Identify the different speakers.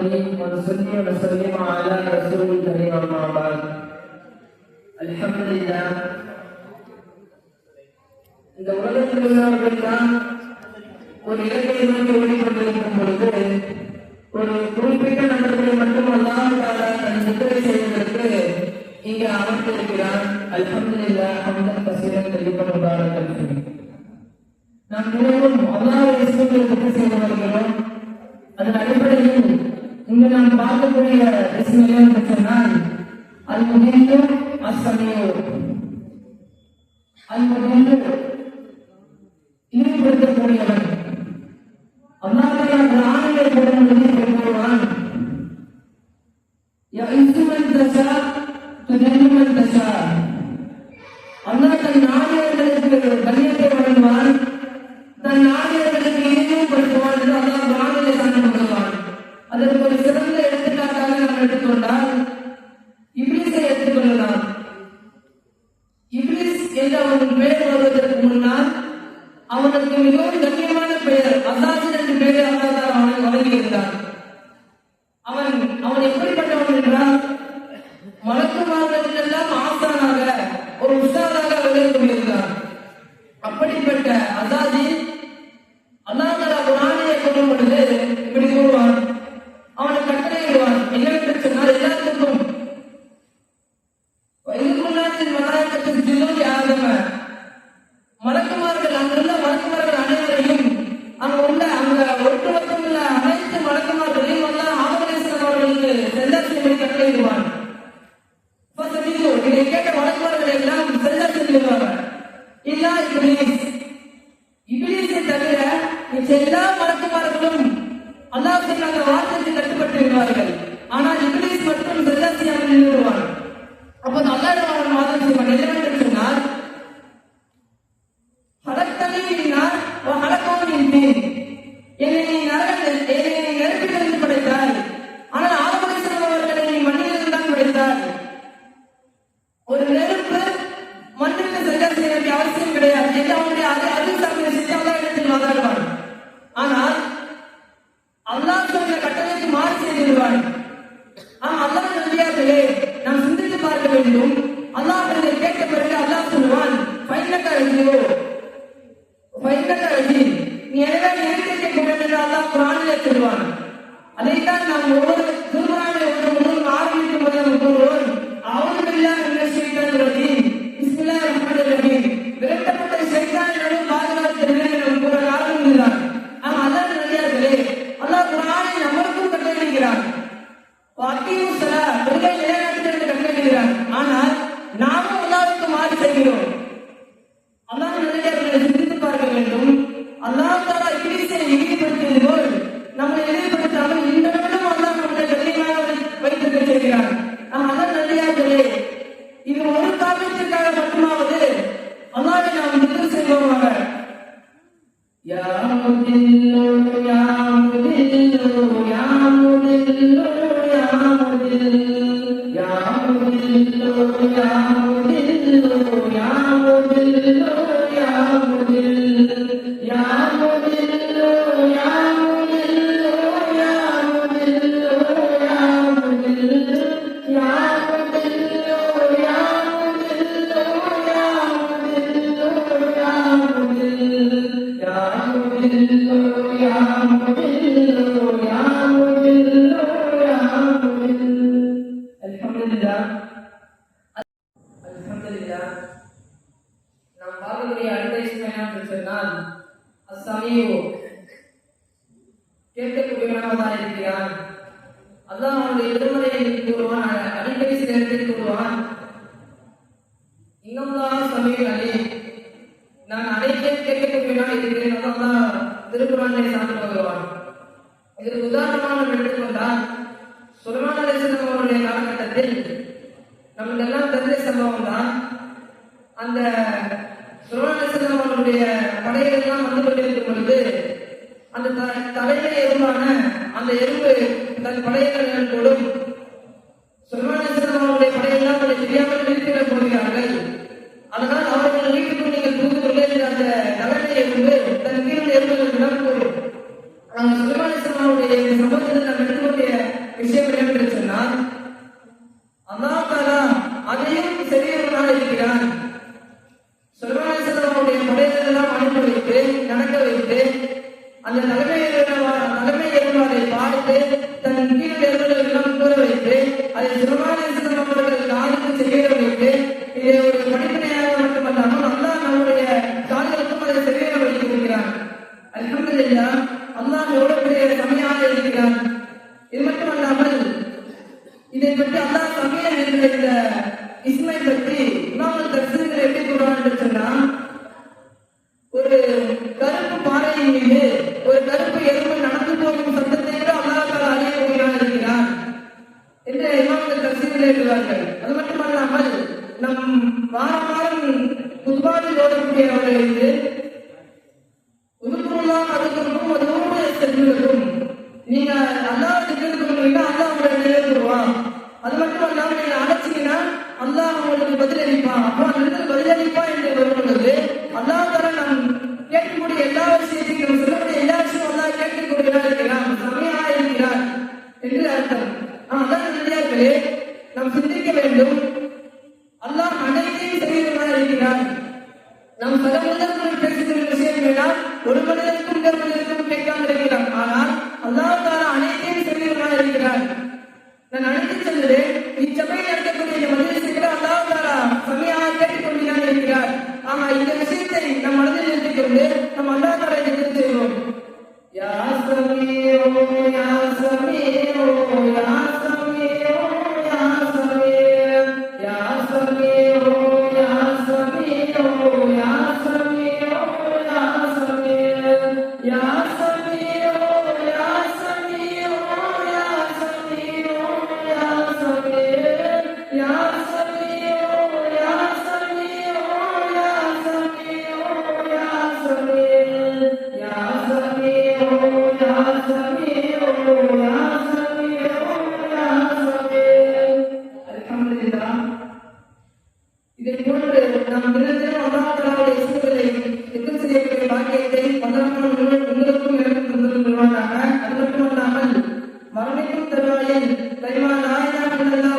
Speaker 1: الكريم ونصلي ونسلم على رسول الكريم أما بعد الحمد لله இந்த உலகத்தில் உள்ளவர்கள்தான் ஒரு இலக்கை நோக்கி ஓடிக்கொண்டிருக்கும் பொழுது ஒரு குறிப்பிட்ட நபர்களை மட்டும் அல்லாஹ் தாலா தன் சித்திரை செய்வதற்கு இங்கே அமர்ந்திருக்கிறான் அல்ஹம்துலில்லாஹ் ஹம்தன் கசீரன் தெளிவன் உதாரணம் நாம் தினமும் அல்லாஹ் இஸ்லாமிய பற்றி செய்து الأولياء بسم الله الرحمن المدل السميع المدل ஈடுபடுத்தக்கூடியவன் அல்லாவுடைய அந்த ஆணையை பெறுவதை মনে করি 对对对 வேண்டும் அல்லாஹ் கேட்ட பிறகு அல்லாஹ் சொல்லுவான் பைனக்கா ஐயோ சில தொழிலை நிலைநாட்டு ஆனால் நாமும் அல்லாவுக்கு மாறி செய்கிறோம். அல்லாஹ் நல்லடியார்களை சிந்தித்து பார்க்க வேண்டும் அல்லாஹ் தாலா இங்கிலீஷை இழிவுபடுத்தியது போல் நம்மை இழிவுபடுத்தாமல் இந்த அல்லாஹ் அவனுடைய திருமலையை கூறுவான் அடிக்கடி சில இடத்தில் கூறுவான். இன்னும் சமீர் அலி நான் அனைத்து கேட்கக்கூடியவனாக இருக்கிறேன் அல்லாஹ் திருக்குறானை சார்ந்து வருவான் இதற்கு உதாரணமாக நாம் எடுத்துக்கொண்டால் சுரமான அலிஸ்லாம் அவருடைய காலகட்டத்தில் நமக்கு எல்லாம் தெரிஞ்ச சம்பவம் தான். அந்த சுலமான அவருடைய படையெல்லாம் வந்து கொண்டிருக்கும் பொழுது அந்த தலையில எறும்பான அந்த எறும்பு தன் படையினர்கள் கொடும். அவருடைய படையெல்லாம் அவரை தெரியாமல் நிறுத்திட போகிறார்கள். அதனால் அவர்கள் வீட்டுக்கு நீங்கள் புரிந்து கொள்ள அந்த தலையில எறும்பு தன் கீழ் எறும்புகளிடம் கூறும் சுல்மானிசன் அவருடைய சம்பவத்தில் நாம் எடுத்துக்கொண்டிய விஷயம் இது மட்டுமல்லாமல் இதை பற்றி அல்லாஹ் சமயம் என்ற இந்த இஸ்மை பற்றி இமாமல் தர்சனத்தில் எப்படி கூறுவான் என்று சொன்னா ஒரு கருப்பு பாறையின் மீது ஒரு கருப்பு எறும்பு நடந்து போகும் சத்தத்தை விட அல்லாஹ் அறியக்கூடியவனாக இருக்கிறான் என்று இமாமல் தர்சனத்தில் எழுதுவார்கள் திட்டத்துக்கு பண்ணீங்கன்னா அல்லாஹ் உங்களை நிறைவேற்றுவான் அது மட்டும் இல்லாம நீங்க அழைச்சீங்கன்னா அல்லாஹ் உங்களுக்கு பதிலளிப்பான் அப்போ அந்த இடத்துல பதிலளிப்பான் என்று வரும் பொழுது அல்லாஹ் தர நாம் கேட்கக்கூடிய எல்லா விஷயத்தையும் சொல்லக்கூடிய எல்லா விஷயம் அல்லாஹ் கேட்கக்கூடியதா இருக்கிறான். சமையா இருக்கிறார் என்று அர்த்தம். ஆஹ் அதான் நன்றியார்களே நாம் சிந்திக்க வேண்டும். அல்லாஹ் அனைத்தையும் செய்கிறவனாக இருக்கிறார் நம் சக சொல்லுகிறார் நான் அழைத்து சென்றேன் இச்சபையில் நடக்கக்கூடிய இந்த மதியத்துக்கு அல்லாஹாலா சமயாக கேட்டுக் கொள்கிறார் என்கிறார் ஆமா இந்த விஷயத்தை நம் மனதில் நிறுத்திக் கொண்டு நம் அல்லாஹாலா எதிர்த்து செய்வோம். പരിശുദ്ധനായ പരിമാനായ